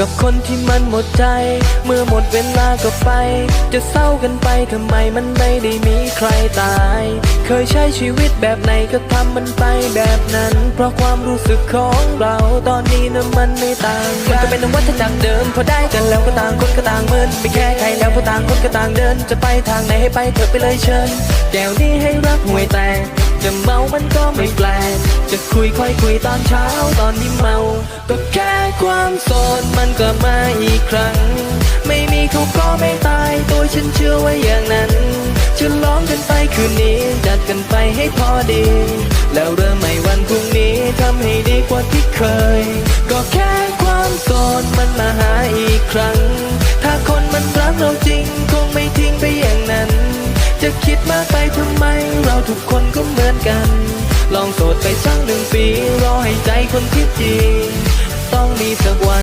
กับคนที่มันหมดใจ เมื่อหมดเวลาก็ไป จะเศร้ากันไปทำไมมันไม่ได้มีใครตาย เคยใช้ชีวิตแบบไหนก็ทำมันไปแบบนั้น เพราะความรู้สึกของเราตอนนี้นะมันไม่ต่างกันมันก็เป็นวัฏจักรเดิมพอได้กันแล้วก็ต่างคนก็ต่างเมินไม่แค่ใครแล้วก็ต่างคนก็ต่างเดิน จะไปทางไหนให้ไปเถอะไปเลยเชิญแก้วนี้ให้รักห่วยแตกจะเมามันก็ไม่แปลก จะคุยค่อยคุยตอนเช้าตอนนี้เมา ก็แค่ความโสดมันก็มาอีกครั้ง ไม่มีเขาก็ไม่ตายตัวฉันเชื่อไว่าอย่างนั้นจะล้อมกันไปคืนนี้ จัดกันไปให้พอดี แล้วเริ่มใหม่วันพรุ่งนี้ทำให้ดีกว่าที่เคย ก็แค่ความโสดมันมาหาอีกครั้ง ถ้าคนมันรักเราจริงคงไม่ทิ้งไปอย่างนั้น จะคิดมากไปทำไมเราทุกคนก็เหมือนกัน ลองโสดไปสักหนึ่งปี รอให้ใจคนที่จริงต้องมีสักวัน